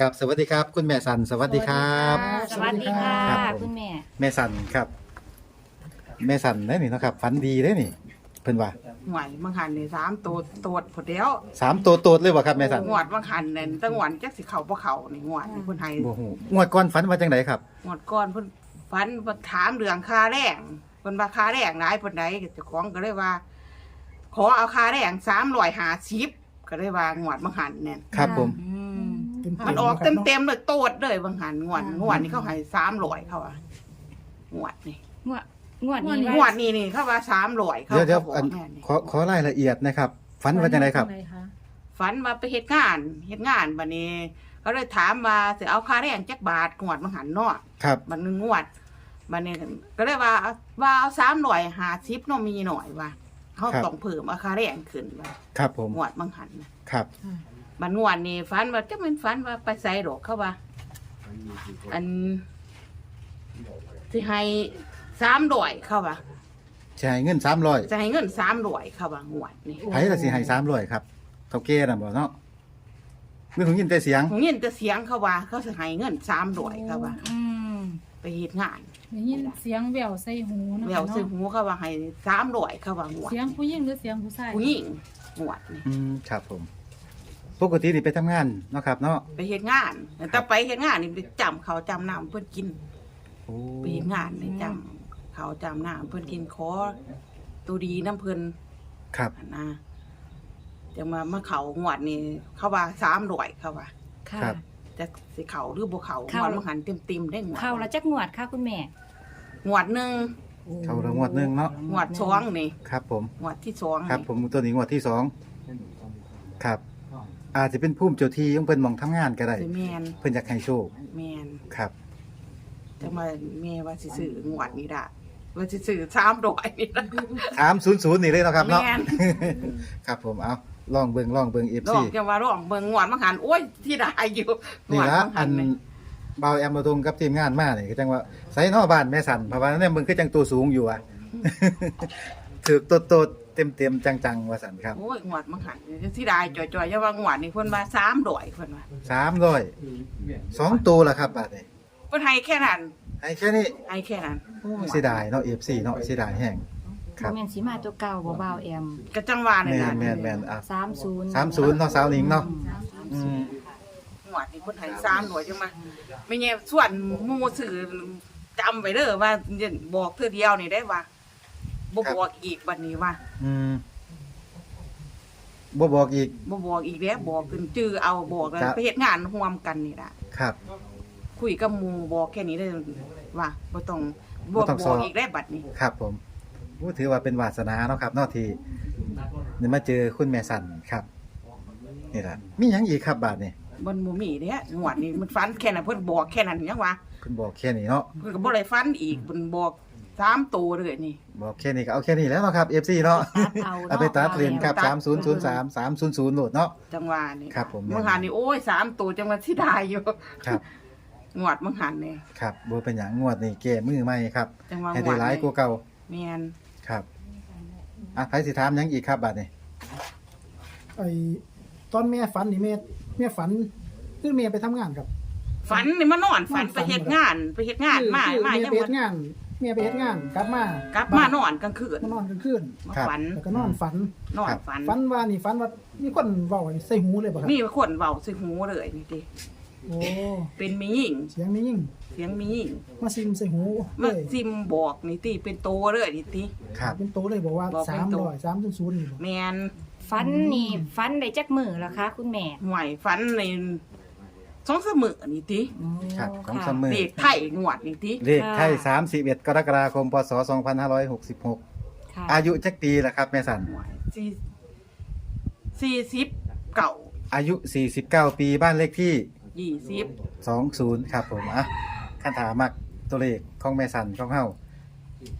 กับสวัสดีครับ คุณแม่สันสวัสดีครับ สวัสดีค่ะ ครับผม คุณแม่ แม่สันครับ แม่สันได้นี่เนาะครับฝันดีได้นี่ เพิ่นว่าหวยบางหันนี่สามตัวตัวผดเดียวสามตัวโตดเลยบ่ครับแม่สันงวดบางหันเนี่ยตั้งวันจักสิเขาบ่เขานี่งวดนี่เพิ่นให้บ่ฮู้งวดก่อนฝันว่าจังไดครับ งวดก่อนเพิ่นฟันมาถามเรื่องค่าแรงเพิ่นว่าค่าแรงหลายเพิ่นใดเจ้าของก็เลยว่า ขอเอาค่าแรง350ก็เลยว่างวดบางหันเนี่ยครับผม อืมเต็ม ๆมันออกนะครับเต็มๆเลยโตดเลยบางหันงวดงวดนี่เขาให้300เขาอะงวดนี่งวดงวดนี้งวดนี่นี่เขาว่า300เขาเดี๋ยวเดี๋ยวขาบอัอนกแม่นี่ขอขอรายละเอียดนะครับฝันว่าจังไดครับฝันว่าไปเฮ็ดงานเฮ็ดงานบัดนี้เขาเลยถามว่าสิเอาค่าแรงจักบาทงวดมาหันเนาะครับบัดนึงงวดบัดนี้ก็เลยว่าเอาว่าเอา350เนาะมีหน่อยว่าเขาครับต้องเพิ่มเอาค่าแรงขึ้นว่าครับผมงวดบางหันน่ะครับ บัดงวดนี้ฝันว่าจะเป็นฝันว่าไปใส่ดอกเขาว่าอันสิให้300เขาว่าสิให้เงิน300จะให้เงิน300เขาว่างวดนี่ไผล่ะสิให้300ครับเฒ่าแก่น่ะบ่เนาะนึกถึงยินแต่เสียง ผมยินแต่เสียงเขาว่า เขาสิให้เงิน300เขาว่า อืมไปเฮ็ดงานได้ยินเสียงแววใส่หูนะแววซื้อหูเขาว่าให้สามร้อยเขาว่าหัวดเสียงผู้หญิงหรือเสียงผู้ชายผู้หญิงหัวดนี่อืมครับผม ปกตินี่ไปทำงานเนาะครับเนาะไปเฮ็ดงานแต่ไปเฮ็ดงานนี่ไปจำเขาวจำน้ำเพิ่นกินโอ้ไปเฮ็ดงานนี่จำเขาวจำน้ำเพิ่นกินขอตัวดีน้ำเพิ่นครับหั่นนะจะมามาเขาหัวดนี่เขาว่าสามร้อยเขาว่าค่ะครับจะสิเขาหรือบ่เขาเข้าหัวดมันหันเต็มๆได้หัวดเข้าแล้วจักงวดค่ะคุณแม่หัวดหนึงเข้าละงวดหนึงเนาะหัวดสองนี่ครับผมหัวดที่สองครับ นี่ผมตัวนี้งวดที่สองครับ อาจจะเป็นพุ่มเจ้าที่ของเพิ่นหมองทำงานก็ได้สิแม่นเพิ่นอยากให้โชคแม่นครับจะมาแม่ว่าสิซื้องวดนี้ละว่าสิซื้อสามร้อยนี่ละ300นี่เลยเนาะครับเนาะแม่น ครับผมเอาลองเบิ่งลองเบิ่ง ล FC องจะว่าร้องเบิ่งงวดมาหันโอ้ยที่ได้อยู่นี่ละงวดมาหัอันนี่เบาแอมมาตรงกับทีมงานมานี่ก็จังว่าไสเนาะบ้านแม่สันเพราะว่าเนี่ยมึงคือจังตัวสูงอยู่อะ ถือโตๆ เต็มๆจังๆว่าสันครับโอ้ยงวดมาหันที่ได้จ่อยๆจะว่างวดนี่เพิ่นว่าสามร้อยเพิ่นว่าสามร้อยสองตัวละครับบาทนี่เพิ่นให้แค่นั้นให้แค่นี้ให้แค่นั้นโอ้ยเสียดายเนาะ FC เนาะเสียดายแห้ง ครับ แม่นสีมาตัวเก่าบ่เบาแอมก็จังว่านี่แม่ล่ะนแม่นแม่นอะสามศูนย์สามศูนย์เนาะสาวหนิงเนาะ อืมงวดนี่เพิ่นให้สามร้อยจังมาไม่แง่ส่วนหมู่ซื้อจำไว้เด้อว่าบอกเทื่อเดียวนี่ได้ว่า บ่บอกอีกบัดนี้ว่าอืมบ่บอกอีก บ่บอกอีกแล้วบอกจนจื้อเอาบอกแล้วครับ ไปเฮ็ดงานร่วมกันนี่ล่ะครับ คุยกับหมู่บอกแค่นี้ได้ว่าบ่ต้องบ่บ่ต้องบสออบ กอีกได้วบัดนี้ ครับผมโอ้ถือว่าเป็นวาสนาเนาะครับเนาะที่ได้มาเจอคุณแม่สันครับนี่ล่ะมีหยังอีกครับบาทนี่บนบ่มีเด้งวดนี้มันฟันแค่นั้นเพิ่นบอกแค่นั้นยังวะเพิ่นบอกแค่นี้เนาะเพิ่นก็บ่ได้ฟันอีกเพิ่นบอก สามตัวเลยนี่ บอกแค่นี้ก็เอาแค่นี้แล้วเนาะครับ FC เนาะตัดเอาเอาไปตัดเลนครับตัด 3003 300โหลดเนาะ จังหวะนี่ครับผมมึงหันนี่โอ้ยสามตัวจังหวะที่ได้อยู่ครับ งวดมึงหันนี่ครับบ่เป็นหยังงวดนี้แก้มือใหม่ครับจังหวะให้งได้วดหลายกว่านี่เก่าแม่นครับอะไผสิถามหยังอีกครับบัดนี้ ไอ้ตอนแม่ฝันนี่แม่แม่ฝันคือแม่ไปทำงานครับฝันนี่มานอนฝันนอนฝัไปนเฮ็ดงาน ไปเฮ็ดงานคือมาคือมาแม่จังไปหเฮ็วะดงาน แม่ไปเฮ็ดงานกลับมากลับมานอนกลางคืนมานอนกลางคืนมาครับฝันแล้วก็นอนฝันนอนฝันฝันว่านี่ฝันว่ามีคนเว้าใส่หูเลยบ่ครับมีคนเว้าใส่หูเลยนี่ติโอ้เป็นมีหญิงเสียงมียิ่งเสียงมีหญิงมาซิมใส่หูเลมายซิมบอกนี่ติเป็นโตเลยนี่ติครับเป็นโตเลยบอกว่าบอกเป็นโต300 300นี่บ่แมนฟันนี่ฟันได้จักมือแล้วคะ คุณแม่ห่วยฝันใน สองเสมอนี่ติครับของค่ะซัมเมอร์เด็กไทยงวดนี่ติเลขไทย31 กรกฎาคม พศ 2566 ค่ะอายุจักปีล่ะครับแม่สันห่วยสี่สี่สิบเก่าอายุ 49 ปีบ้านเลขที่ ยี่สิบ20 ครับผมอะคันถามมักตัวเลขของแม่สันของเฮา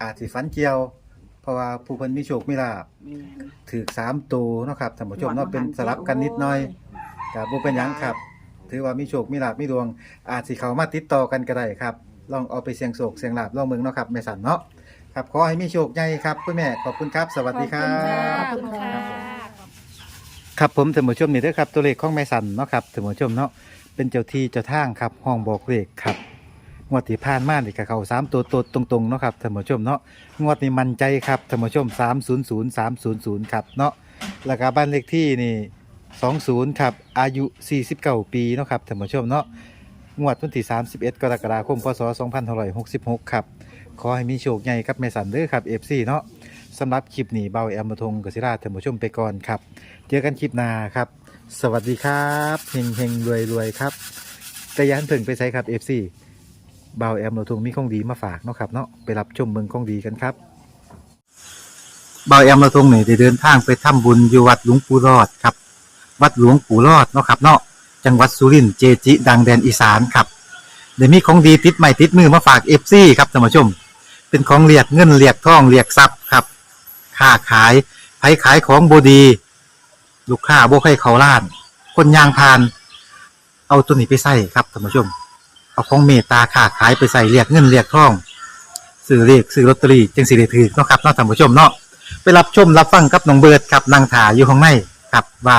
อาจสิฝันเกี่ยว เพราะว่าผู้เพิ่นมีโชคมีลาภแม่น ถือ3ตัวเนาะครับท่านผู้ชมเนาะเป็นสลับกันนิดหน่อยก็บ่เป็นหยังครับ ถือว่ามีโชคมีลาภมีดวง อาจสิเข้ามาติดต่อกันก็ได้ครับ ลองเอาไปเสี่ยงโชคเสี่ยงลาภลองเบิ่งเนาะครับแม่สันเนาะครับขอให้มีโชคใหญ่ครับคุณแม่ขอบคุณครับ สวัสดีครับ ขอบคุณค่ะ ครับผมท่านผู้ชมนี่เด้อครับตัวเลขของแม่สันเนาะครับท่านผู้ชมเนาะเป็นเจ้าที่เจ้าทางครับห้องบอกเลขครับงวดที่ผ่านมานี่ก็เข้าสามตัวตรงๆเนาะครับท่านผู้ชมเนาะงวดนี้มั่นใจครับท่านผู้ชม300 300ครับเนาะแล้วก็บ้านเลขที่นี่ 20ครับอายุ 49 ปีเนาะครับท่านผู้ชมเนาะงวดวันที่ 31 กรกฎาคม พศ 2566 ครับ ขอให้มีโชคใหญ่ครับแม่สันเด้อครับ FC เนาะสำหรับคลิปนี้เบาแอมมาทงกศิราท่านผู้ชมไปก่อนครับ เจอกันคลิปหน้าครับ สวัสดีครับเฮงเฮงรวยรวยครับ แต่อยันถึงไปใช้ครับ FC เบาแอมมาทงมีของดีมาฝากเนาะครับเนาะไปรับชมเมืองของดีกันครับ เบาแอมเราตรงนี่ได้เดินทางไปทำบุญอยู่วัดหลวงปู่รอดครับ วัดหลวงปู่รอดเนาะครับเนาะจังหวัดสุรินทร์เจจิ ดังแดนอีสานครับเดี๋ยวมีของดีติดใหม่ติดมือมาฝากเอฟซีครับท่านผู้ชม เป็นของเรียกเงินเรียกทองเรียกทรัพย์ครับค้าขายไผขายของบดี ลูกค้าบ่ใครเขาล้าน คนยางพาน เอาตัวนี้ไปใส่ครับท่านผู้ชม เอาของเมตตาค้าขายไปใส่เรียกเงินเรียกทองซื้อเรียกซื้อลอตเตอรี่จึงสิได้ถือเนาะครับเนาะท่านผู้ชมเนาะไปรับชมรับฟังกับน้องเบิร์ดครับนางถาอยู่ข้างในครับว่า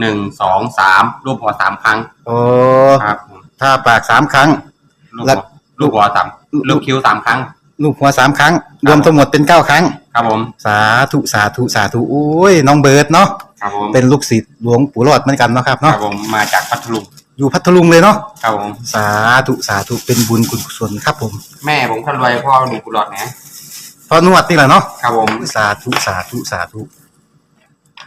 หนึ่งสองสามรูปหัวสามครั้งโอ้ครับผมถ้าปากสามครั้งลูกแล้หัววลูกหัวสามลูกคิ้วสามครั้ง ลูกหัวสามครั้ง รวมทั้งหมดเป็นเก้าครั้ง ครับผมสาธุสาธุสาธุโอ้ยน้องเบิร์ดเนาะครับผมเป็นลูกศิษย์หลวงปู่รอดเหมือนกันเนาะครับครัเนาะบผมมาจากพัทลุงอยู่พัทลุงเลยเนาะครับผมสาธุสาธุเป็นบุญกุศลครับผมแม่ผมคนรวยพ่อหนุ่มกุหลาบนะพอนวดนี่แหละเนาะครับผม สาธุสาธุสาธุ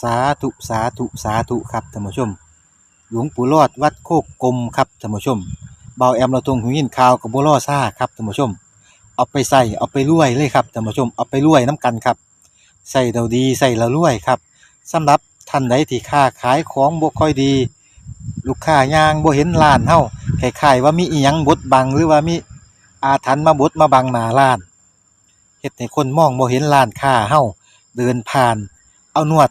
สาธุสาธุสาธุครับท่านผู้ชม หลวงปู่รอดวัดโคกกลมครับท่านผู้ชมเบาแอมเราตรงหูยินข่าวกับบัวล่อซ่าครับท่านผู้ชม เอาไปใส่เอาไปรวยเลยครับท่านผู้ชมเอาไปรวยน้ำกันครับใส่เราดีใส่เรารวยครับสำหรับท่านใดที่ค้าขายของบ่ค่อยดี ลูกค้ายางบ่เห็นร้านเฮาคล้ายๆว่ามีอีหยังบดบังหรือว่ามีอาถรรพ์มาบดมาบังหน้าร้านเฮ็ดให้คนมองบ่เห็นร้านค้าเฮาเดินผ่าน เอานวด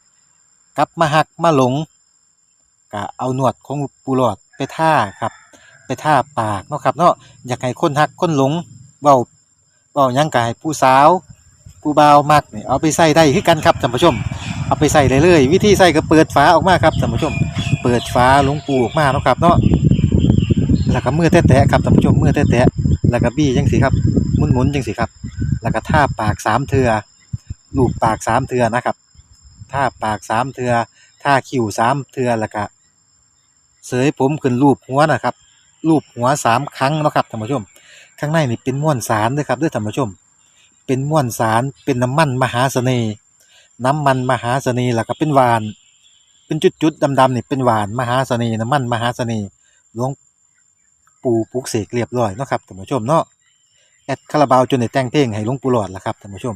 กลับมาหักมาหลงก็เอาหนวดของปูหลอดไปท่าครับ ไปท่าปากเนาะครับเนาะอยากให้คนหักคนหลงเบาเบายังกายผู้สาวผู้บ่าวมักเนี่ยเอาไปใส่ได้คือกันครับท่านผู้ชม เอาไปใส่ได้เลยวิธีใส่ก็เปิดฝาออกมาครับท่านผู้ชม เปิดฝาหลวงปูออกมาเนาะครับเนาะแล้วก็มือแตะๆครับท่านผู้ชมมือแตะๆแล้วก็บี้จังสิครับหมุนๆจังสิครับ แล้วก็ท่าปากสามเทือลูบปากสามเทือนะครับ ท่าปากสามเทือท่าคิ้วสามเทือแล้วก็เสยผมขึ้นรูปหัวนะครับ รูปหัวสามครั้งนะครับท่านผู้ชม ข้างในนี่เป็นม้วนสารด้วยครับด้วยท่านผู้ชม เป็นม้วนสารเป็นน้ำมันมหาเสน่ห์น้ำมันมหาเสน่ห์แล้วก็เป็นหวาน เป็นจุดๆดำๆนี่เป็นหวานมหาเสน่ห์น้ำมันมหาเสน่ห์หลวงปู่ปลุกเสกเรียบร้อยนะครับท่านผู้ชมเนาะแอดคาราบาวจนได้แต่งเพลงให้หลวงปู่หลอดล่ะครับท่านผู้ชม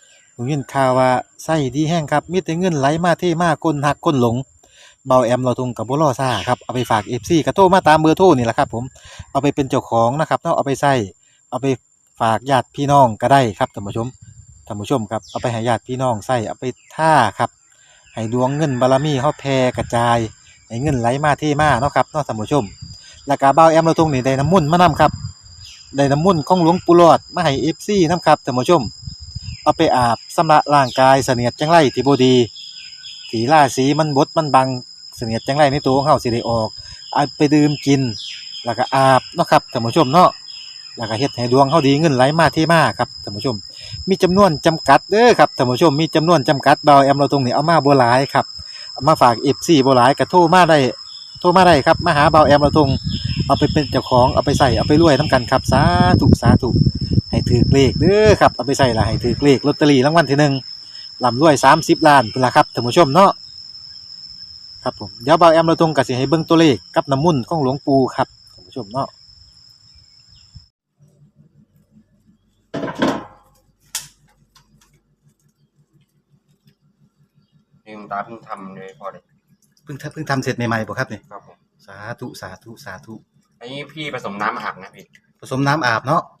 ผมยินข่าวว่าไส้ดีแห้งครับ มีแต่เงินไหลมาเทมาก้นหักก้นหลง เบาแอมเราทุงกับบุรอซ่าครับ เอาไปฝาก FC กระโทรมาตามเบอร์โทรนี่แหละครับ ผม เอาไปเป็นเจ้าของนะครับเนาะเอาไปใส่เอาไปฝากญาติพี่น้องก็ได้ครับท่านผู้ชมท่านผู้ชมครับเอาไปให้ญาติพี่น้องใส่เอาไปท่าครับ ให้ดวงเงินบารมีเฮาแผ่กระจายให้เงินไหลมาเทมาเนาะครับเนาะท่านผู้ชมแล้วก็เบาแอมเราทุงนี่ได้น้ำมุ่นมานํครับได้น้ำมุ่นของหลวงปู่หลอดมาให้ FC นํครับท่านผู้ชม เอาไปอาบสำระร่างกายเสนียดจังไรที่บดีถีล่าสีมันบดมันบังเสนียดจังไรในตัวของเฮาสิได้ออกเอาไปดื่มกิน แล้วก็อาบเนาะครับท่านผู้ชมเนาะแล้วก็เฮ็ดให้ดวงเฮาดีเงินไหลมาเทมาครับท่านผู้ชม มีจำนวนจำกัดเด้อครับท่านผู้ชมมีจำนวนจำกัดเบาแอมเราตรงนี้เอามาบ่หลายครับามาฝาก FC บ่หลายก็โทรมาได้โทรมาได้ครับมาหาเบาแอมเราตรงเอาไปเป็นเจ้าของเอาไปใส่เอาไปรวยนํกันครับสาธุสาธุ ให้ถือเลขเด้อครับเอาไปใส่ละให้ถือเลขลอตเตอรี่รางวัลที่หนึ่งลำรวย30ล้านพุ่นละครับท่านผู้ชมเนาะครับผมเดี๋ยวเบาแอมเราตรงกับสิให้เบิ่งตัวเลขกับน้ำมุ่นต์ของหลวงปู่ครับท่านผู้ชมเนาะนี่คุณตาเพิ่งทำเลยพอเลยเพิ่งทำเพิ่งทำเสร็จใหม่ๆบ่ครับนี่ครับผมสาธุสาธุสาธุอันนี้พี่ผสมน้ำอาบนะพี่ผสมน้ำอาบเนาะครับ